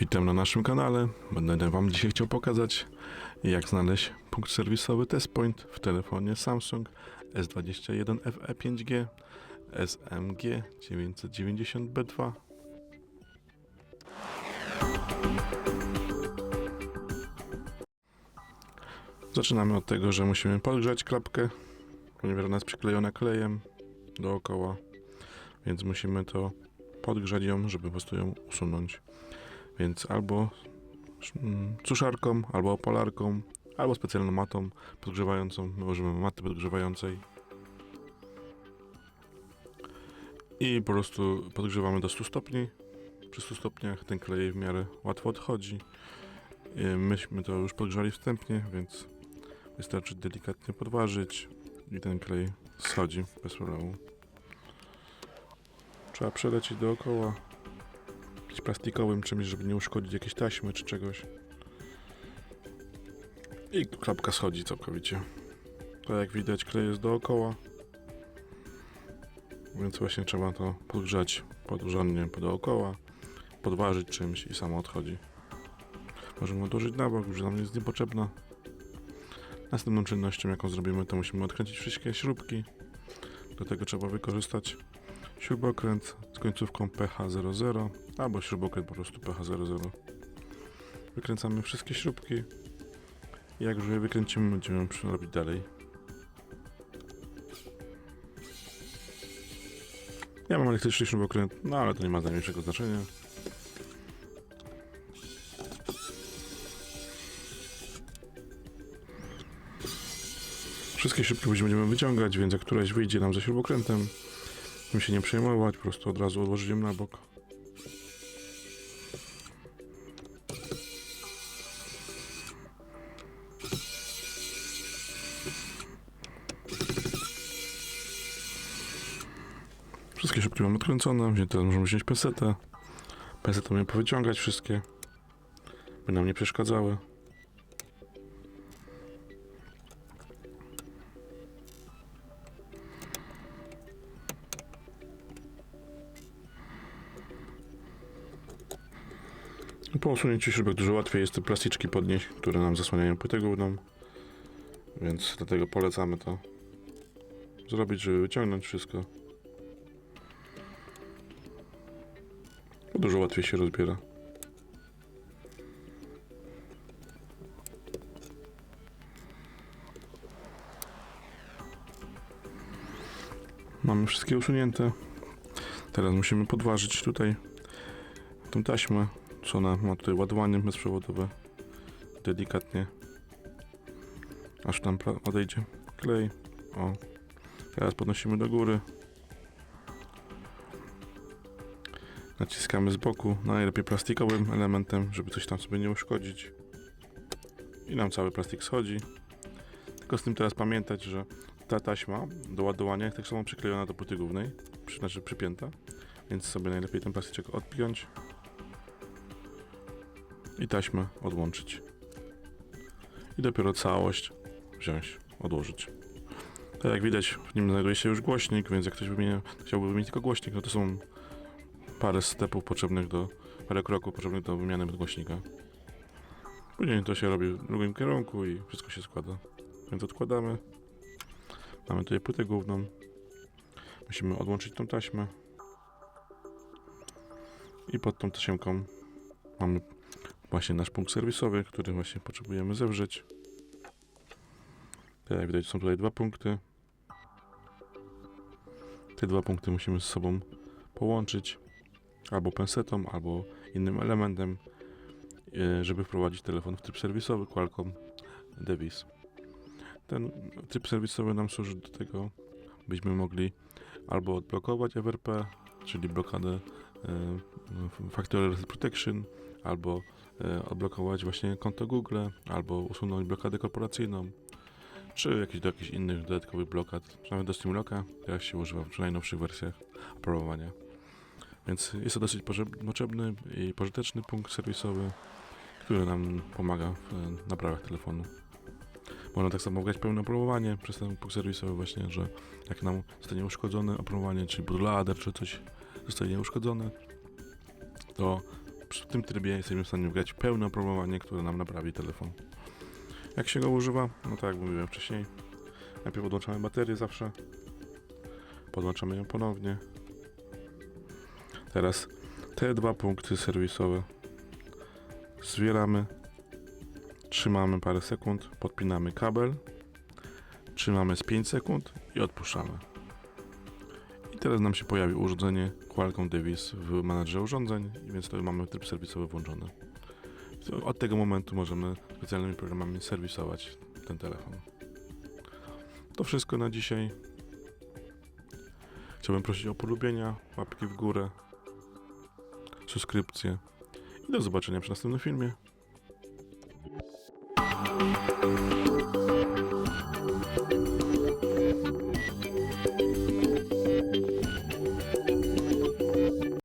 Witam na naszym kanale. Będę Wam dzisiaj chciał pokazać, jak znaleźć punkt serwisowy TestPoint w telefonie Samsung S21 FE 5G SMG 990B2. Zaczynamy od tego, że musimy podgrzać klapkę, ponieważ ona jest przyklejona klejem dookoła, więc musimy to podgrzać ją, żeby po prostu ją usunąć. Więc albo mm, suszarką, albo opalarką, albo specjalną matą podgrzewającą. My używamy maty podgrzewającej. I po prostu podgrzewamy do 100 stopni. Przy 100 stopniach ten klej w miarę łatwo odchodzi. Myśmy to już podgrzali wstępnie, więc wystarczy delikatnie podważyć i ten klej schodzi bez problemu. Trzeba przelecieć dookoła plastikowym czymś, żeby nie uszkodzić jakiejś taśmy czy czegoś. I klapka schodzi całkowicie. To jak widać klej jest dookoła. Więc właśnie trzeba to podgrzać porządnie dookoła, podważyć czymś i samo odchodzi. Możemy odłożyć na bok, już nam jest niepotrzebna. Następną czynnością jaką zrobimy to musimy odkręcić wszystkie śrubki. Do tego trzeba wykorzystać śrubokręt z końcówką PH00 albo śrubokręt po prostu PH00. Wykręcamy wszystkie śrubki jak już je wykręcimy, będziemy robić dalej. Ja mam elektryczny śrubokręt, no ale to nie ma najmniejszego znaczenia. Wszystkie śrubki będziemy wyciągać, więc jak któraś wyjdzie nam ze śrubokrętem, tym się nie przejmować, po prostu od razu odłożyć ją na bok. Wszystkie śrubki mamy odkręcone, więc teraz możemy wziąć pensetę. Pensetą je powyciągać wszystkie, by nam nie przeszkadzały. Po usunięciu śrubek dużo łatwiej jest te plastyczki podnieść, które nam zasłaniają płytę główną. Więc dlatego polecamy to zrobić, żeby wyciągnąć wszystko. Bo dużo łatwiej się rozbiera. Mamy wszystkie usunięte. Teraz musimy podważyć tutaj tą taśmę, czy ona ma tutaj ładowanie bezprzewodowe. Delikatnie. Aż tam odejdzie klej. O. Teraz podnosimy do góry. Naciskamy z boku, najlepiej plastikowym elementem, żeby coś tam sobie nie uszkodzić. I nam cały plastik schodzi. Tylko z tym teraz pamiętać, że ta taśma do ładowania jest tak samo przyklejona do płyty głównej, przy, znaczy przypięta, więc sobie najlepiej ten plastyczek odpiąć i taśmę odłączyć. I dopiero całość wziąć, odłożyć. Tak jak widać, w nim znajduje się już głośnik, więc jak ktoś chciałby wymienić tylko głośnik, no to są parę stepów potrzebnych do, parę kroków potrzebnych do wymiany głośnika. Później to się robi w drugim kierunku i wszystko się składa. Więc odkładamy. Mamy tutaj płytę główną. Musimy odłączyć tą taśmę. I pod tą tasiemką mamy właśnie nasz punkt serwisowy, który właśnie potrzebujemy zewrzeć. Tak widać są tutaj dwa punkty. Te dwa punkty musimy z sobą połączyć albo pensetą, albo innym elementem, e, żeby wprowadzić telefon w tryb serwisowy Qualcomm Device. Ten tryb serwisowy nam służy do tego, byśmy mogli albo odblokować FRP, czyli blokadę Factory Reset Protection, albo e, odblokować właśnie konto Google, albo usunąć blokadę korporacyjną, czy jakieś do jakichś innych dodatkowych blokad, nawet do Steamlocka, jak się używa przy najnowszych wersjach oprogramowania. Więc jest to dosyć potrzeb- potrzebny i pożyteczny punkt serwisowy, który nam pomaga w e, naprawach telefonu. Można tak samo grać pełne oprogramowanie przez ten punkt serwisowy właśnie, że jak nam zostanie uszkodzone oprogramowanie, czy bootloader, czy coś zostanie uszkodzone, to w tym trybie jesteśmy w stanie wgrać pełne oprogramowanie, które nam naprawi telefon. Jak się go używa? No tak jak mówiłem wcześniej. Najpierw podłączamy baterię zawsze. Podłączamy ją ponownie. Teraz te dwa punkty serwisowe zwieramy. Trzymamy parę sekund, podpinamy kabel. Trzymamy z 5 sekund i odpuszczamy. Teraz nam się pojawi urządzenie Qualcomm Davis w menadżerze urządzeń, więc to mamy tryb serwisowy włączony. Od tego momentu możemy specjalnymi programami serwisować ten telefon. To wszystko na dzisiaj. Chciałbym prosić o polubienia, łapki w górę, subskrypcję i do zobaczenia przy następnym filmie.